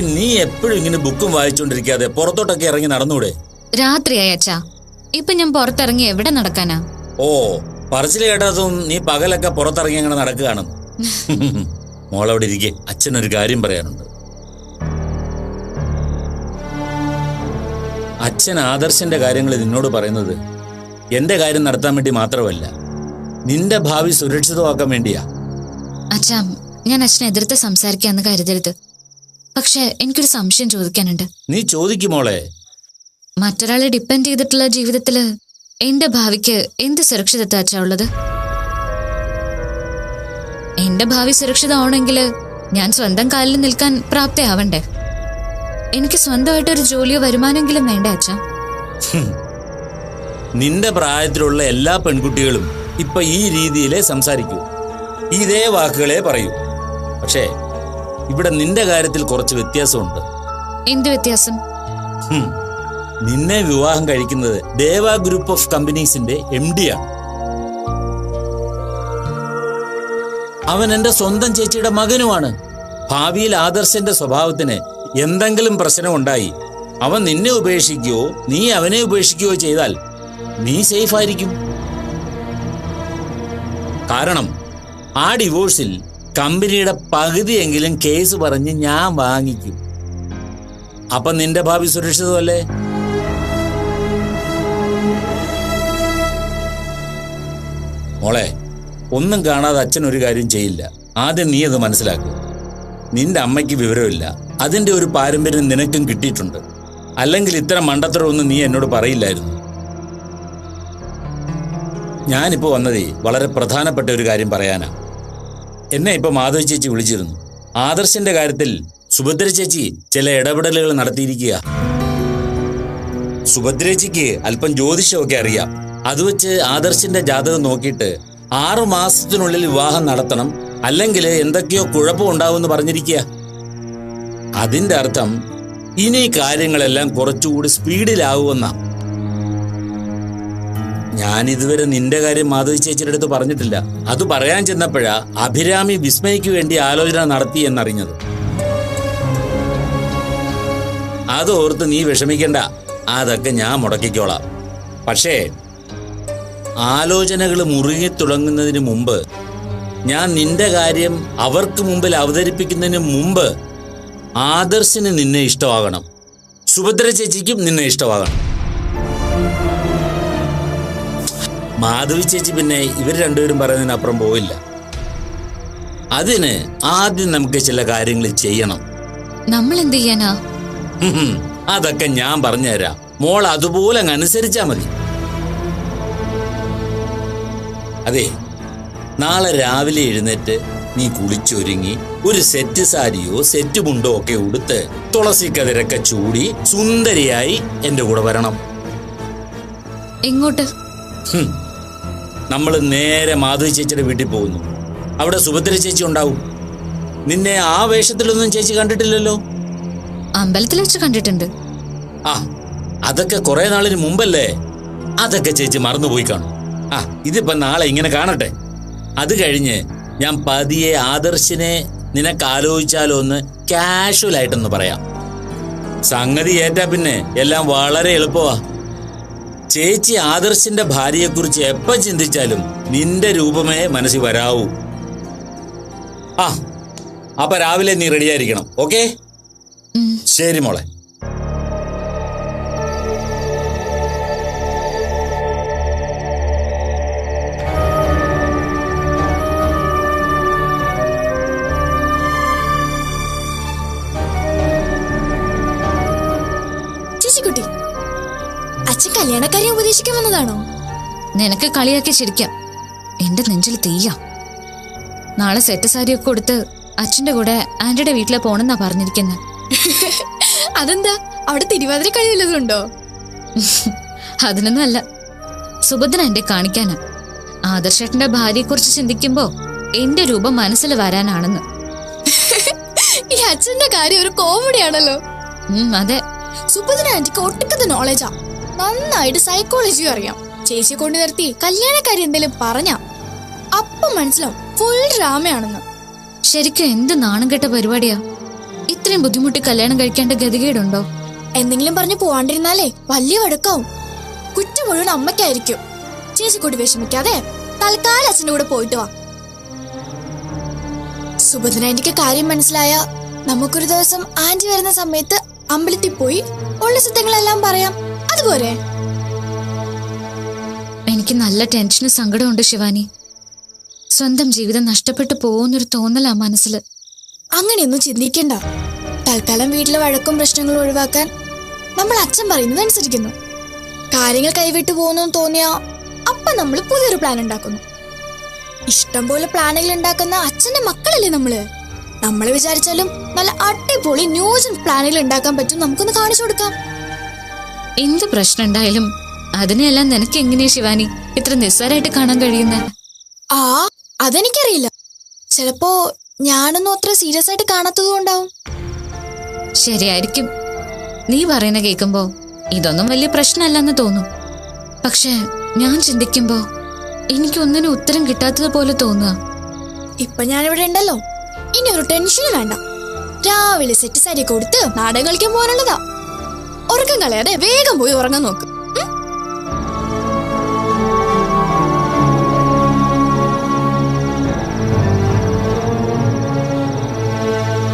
നീ എപ്പോഴും ഇങ്ങനെ ബുക്കും വായിച്ചുകൊണ്ടിരിക്കാതെ പുറത്തോട്ടൊക്കെ ഇറങ്ങി നടന്നൂടെ? രാത്രിയായി അച്ഛാ. ഇപ്പൊ ഞാൻ പുറത്തിറങ്ങി എവിടെ നടക്കാനാ? ഓ പറച്ചിൽ കേട്ടതും നീ പകലൊക്കെ പുറത്തിറങ്ങി അങ്ങനെ നടക്കുകയാണ്. മോളവിടെ ഇരിക്കെ അച്ഛനൊരു കാര്യം പറയാനുണ്ട്. അച്ഛൻ ആദർശന്റെ കാര്യങ്ങൾ നിന്നോട് പറയുന്നത് എന്റെ കാര്യം നടത്താൻ വേണ്ടി മാത്രമല്ല നിന്റെ ഭാവി സുരക്ഷിതമാക്കാൻ വേണ്ടിയാ. അച്ഛാ ഞാൻ അച്ഛനെ എതിർത്ത് സംസാരിക്കാന്ന് കരുതരുത്. പക്ഷെ എനിക്കൊരു സംശയം ചോദിക്കാനുണ്ട്. നീ ചോദിക്കും മോളെ. മറ്റൊരാളെ ഡിപ്പെൻഡ് ചെയ്തിട്ടുള്ള ജീവിതത്തിൽ എന്റെ ഭാവിക്ക് എന്ത് സുരക്ഷിതത്വ ഉള്ളത്? എന്റെ ഭാവി സുരക്ഷിതമാണെങ്കിൽ ഞാൻ സ്വന്തം കാലിൽ നിൽക്കാൻ പ്രാപ്തയാവണ്ടേ? എനിക്ക് സ്വന്തമായിട്ട് ഒരു ജോലിയോ വരുമാനമെങ്കിലും വേണ്ട അച്ഛ? നിന്റെ പ്രായത്തിലുള്ള എല്ലാ പെൺകുട്ടികളും ഇപ്പൊ ഈ രീതിയിലേ സംസാരിക്കൂ. ഇതേ വാക്കുകളെ പറയൂ. പക്ഷേ ഇവിടെ നിന്റെ കാര്യത്തിൽ കുറച്ച് വ്യത്യാസമുണ്ട്. എന്ത് വ്യത്യാസം? നിന്നെ വിവാഹം കഴിക്കുന്നത് ദേവ ഗ്രൂപ്പ് ഓഫ് കമ്പനീസിന്റെ എം ഡി ആണ് അവൻ എന്റെ സ്വന്തം ചേച്ചിയുടെ മകനുമാണ്. ഭാവിയിൽ ആദർശന്റെ സ്വഭാവത്തിന് എന്തെങ്കിലും പ്രശ്നം ഉണ്ടായി അവൻ നിന്നെ ഉപേക്ഷിക്കുകയോ നീ അവനെ ഉപേക്ഷിക്കുകയോ ചെയ്താൽ നീ സേഫ് ആയിരിക്കും. കാരണം ആ ഡിവോഴ്സിൽ കമ്പനിയുടെ പകുതിയെങ്കിലും കേസ് പറഞ്ഞ് ഞാൻ വാങ്ങിക്കും. അപ്പൊ നിന്റെ ഭാവി സുരക്ഷിതമല്ലേ? മോളെ ഒന്നും കാണാതെ അച്ഛൻ ഒരു കാര്യം ചെയ്യില്ല. ആദ്യം നീ അത് മനസ്സിലാക്കുക നിന്റെ അമ്മയ്ക്ക് വിവരമില്ല. അതിന്റെ ഒരു പാരമ്പര്യം നിനക്കും കിട്ടിയിട്ടുണ്ട്. അല്ലെങ്കിൽ ഇത്തരം മണ്ടത്തരമൊന്നും നീ എന്നോട് പറയില്ലായിരുന്നു. ഞാനിപ്പോ വന്നതേ വളരെ പ്രധാനപ്പെട്ട ഒരു കാര്യം പറയാനാ. എന്നെ ഇപ്പൊ മാധവി ചേച്ചി വിളിച്ചിരുന്നു. ആദർശന്റെ കാര്യത്തിൽ സുഭദ്ര ചേച്ചി ചില ഇടപെടലുകൾ നടത്തിയിരിക്കുക സുഭദ്രേച്ചിക്ക് അല്പം ജ്യോതിഷമൊക്കെ അറിയാം. അത് വെച്ച് ആദർശിന്റെ ജാതകം നോക്കിയിട്ട് ആറു മാസത്തിനുള്ളിൽ വിവാഹം നടത്തണം അല്ലെങ്കിൽ എന്തൊക്കെയോ ഉണ്ടാവുമെന്ന് പറഞ്ഞിരിക്കുക അതിന്റെ അർത്ഥം ഇനി കാര്യങ്ങളെല്ലാം കുറച്ചുകൂടി സ്പീഡിലാവുമെന്നാ. ഞാൻ ഇതുവരെ നിന്റെ കാര്യം മാധവി ചേച്ചിയുടെ അടുത്ത് പറഞ്ഞിട്ടില്ല. അത് പറയാൻ ചെന്നപ്പോഴാ അഭിരാമി വിസ്മയ്ക്ക് വേണ്ടി ആലോചന നടത്തി എന്നറിഞ്ഞത്. ഓർത്ത് നീ വിഷമിക്കണ്ട. അതൊക്കെ ഞാൻ മുടക്കിക്കോളാം. പക്ഷേ ആലോചനകൾ മുറുകി തുടങ്ങുന്നതിന് മുമ്പ് ഞാൻ നിന്റെ കാര്യം അവർക്ക് മുമ്പിൽ അവതരിപ്പിക്കുന്നതിന് മുമ്പ് ആദർശിന് നിന്നെ ഇഷ്ടമാകണം. സുഭദ്ര ചേച്ചിക്കും നിന്നെ ഇഷ്ടമാകണം. മാധവി ചേച്ചി പിന്നെ ഇവർ രണ്ടുപേരും പറയുന്നതിനപ്പുറം പോയില്ല അതിന് ആദ്യം നമുക്ക് ചില കാര്യങ്ങൾ ചെയ്യണം. നമ്മൾ എന്ത് ചെയ്യാനാ അതൊക്കെ ഞാൻ പറഞ്ഞുതരാം. മോൾ അതുപോലെ അങ്ങ് അനുസരിച്ചാ മതി. അതെ നാളെ രാവിലെ എഴുന്നേറ്റ് നീ കുളിച്ചൊരുങ്ങി ഒരു സെറ്റ് സാരിയോ സെറ്റ് മുണ്ടോ ഒക്കെ ഉടുത്ത് തുളസി കതിരൊക്കെ ചൂടി സുന്ദരിയായി എന്റെ കൂടെ വരണം. എങ്ങോട്ട്? നമ്മൾ നേരെ മാധവി ചേച്ചിയുടെ വീട്ടിൽ പോകുന്നു. അവിടെ സുഭദ്ര ചേച്ചി ഉണ്ടാവും. നിന്നെ ആ വേഷത്തിലൊന്നും ചേച്ചി കണ്ടിട്ടില്ലല്ലോ? അമ്പലത്തിൽ വെച്ച് കണ്ടിട്ടുണ്ട്. ആ അതൊക്കെ കുറെ നാളിന് മുമ്പല്ലേ? അതൊക്കെ ചേച്ചി മറന്നുപോയി കാണും. ആ ഇതിപ്പോ നാളെ ഇങ്ങനെ കാണട്ടെ. അത് കഴിഞ്ഞ് ഞാൻ പതിയെ ആദർശിനെ നിനക്ക് ആലോചിച്ചാലോ എന്ന് കാഷ്വൽ ആയിട്ടൊന്ന് പറയാം. സംഗതി ഏറ്റാ പിന്നെ എല്ലാം വളരെ എളുപ്പമാ ചേച്ചി ആദർശിന്റെ ഭാര്യയെക്കുറിച്ച് എപ്പോ ചിന്തിച്ചാലും നിന്റെ രൂപമേ മനസ്സിൽ വരാവൂ. ആ അപ്പൊ രാവിലെ നീ റെഡിയായിരിക്കണം ഓക്കെ ശരി മോളെ. കല്യാണക്കാരെ ഉപദേശിക്കാൻ വന്നതാണോ നിനക്ക് കളിയാക്കി ചിരിക്കാം. എന്റെ നെഞ്ചിൽ തീയ നാളെ സെറ്റ് സാരിയൊക്കെ കൊടുത്ത് അച്ഛന്റെ കൂടെ ആന്റിയുടെ വീട്ടിലെ പോണെന്നാ പറഞ്ഞിരിക്കുന്നത് അതെന്താ? അവിടെ തിരുവാതിര കളി വല്ലതുണ്ടോ അതിനൊന്നും അല്ല. സുഭദ്ര എന്റെ കാണിക്കാനാ. ആദർശേട്ടന്റെ ഭാര്യയെക്കുറിച്ച് ചിന്തിക്കുമ്പോ എന്റെ രൂപം മനസ്സിൽ വരാനാണെന്ന്. ഈ അച്ഛന്റെ കാര്യം ഒരു കോമഡിയാണല്ലോ അതെ. സുഭദ്ര ആന്റിക്ക് ഒട്ടുക്കത്തെ നോളജാ നന്നായിട്ട് സൈക്കോളജി അറിയാം. ചേച്ചിയെ കൊണ്ടു നിർത്തി കല്യാണക്കാരി എന്തെങ്കിലും പറഞ്ഞ അപ്പം മനസ്സിലാവും. ഫുൾ ഡ്രാമയാണെന്ന് ശരിക്കും എന്ത് നാണം കെട്ട പരിപാടിയാ? ഇത്രയും ബുദ്ധിമുട്ടി കല്യാണം കഴിക്കേണ്ട ഗതികേടുണ്ടോ? എന്തെങ്കിലും പറഞ്ഞു പോവാണ്ടിരുന്നാലേ വലിയ വഴക്കാവും. കുറ്റം മുഴുവൻ അമ്മയ്ക്കായിരിക്കും. ചേച്ചി കൂടി വിഷമിക്കാതെ തൽക്കാലം അച്ഛന്റെ കൂടെ പോയിട്ട് വാ. സുഭദ്ര കാര്യം മനസ്സിലായ നമുക്കൊരു ദിവസം ആന്റി വരുന്ന സമയത്ത് അമ്പലത്തിൽ പോയി ഉള്ള സിദ്ധങ്ങളെല്ലാം പറയാം. അതുപോരെ എനിക്ക് നല്ല ടെൻഷനും സങ്കടമുണ്ട് ശിവാനി. സ്വന്തം ജീവിതം നഷ്ടപ്പെട്ടു പോകുന്നൊരു തോന്നലാ മനസ്സിൽ അങ്ങനെയൊന്നും ചിന്തിക്കണ്ട. തൽക്കാലം വീട്ടിലെ വഴക്കും പ്രശ്നങ്ങളും ഒഴിവാക്കാൻ നമ്മൾ അച്ഛൻ പറയുന്നത് അനുസരിക്കുന്നു കാര്യങ്ങൾ കൈവിട്ടു പോകുന്നു തോന്നിയാ അപ്പൊ നമ്മൾ പുതിയൊരു പ്ലാൻ ഉണ്ടാക്കുന്നു. ഇഷ്ടം പോലെ പ്ലാനുകൾ ഉണ്ടാക്കുന്ന അച്ഛന്റെ മക്കളല്ലേ നമ്മൾ? നമ്മൾ വിചാരിച്ചാലും നല്ല അടിപൊളി ന്യൂജൻ പ്ലാനുകൾ ഉണ്ടാക്കാൻ പറ്റും. നമുക്കൊന്ന് കാണിച്ചു കൊടുക്കാം. എന്ത് പ്രശ്നം ഉണ്ടായാലും അതിനെല്ലാം നിനക്ക് എങ്ങനെയാ ശിവാനി? ഇത്ര നിസ്സാരമായിട്ട് കാണാൻ കഴിയുന്ന? ആ അതെനിക്കറിയില്ല. ചിലപ്പോ ഞാനൊന്നും അത്ര സീരിയസ് ആയിട്ട് കാണാത്തത് കൊണ്ടാവും. ശരിയായിരിക്കും. നീ പറയുന്ന കേൾക്കുമ്പോ ഇതൊന്നും വലിയ പ്രശ്നമല്ലെന്ന് തോന്നും. പക്ഷെ ഞാൻ ചിന്തിക്കുമ്പോ എനിക്കൊന്നിനും ഉത്തരം കിട്ടാത്തത് പോലെ തോന്നുക. ഇപ്പൊ ഞാനിവിടെ ഉണ്ടല്ലോ. ഇനി ഒരു ടെൻഷനും വേണ്ട. രാവിലെ സെറ്റ് സാരി കൊടുത്ത് നാടകം കളിക്കാൻ പോകാനുള്ളതാ. ഉറക്കം കളയാതെ വേഗം പോയി ഉറങ്ങാൻ നോക്ക്.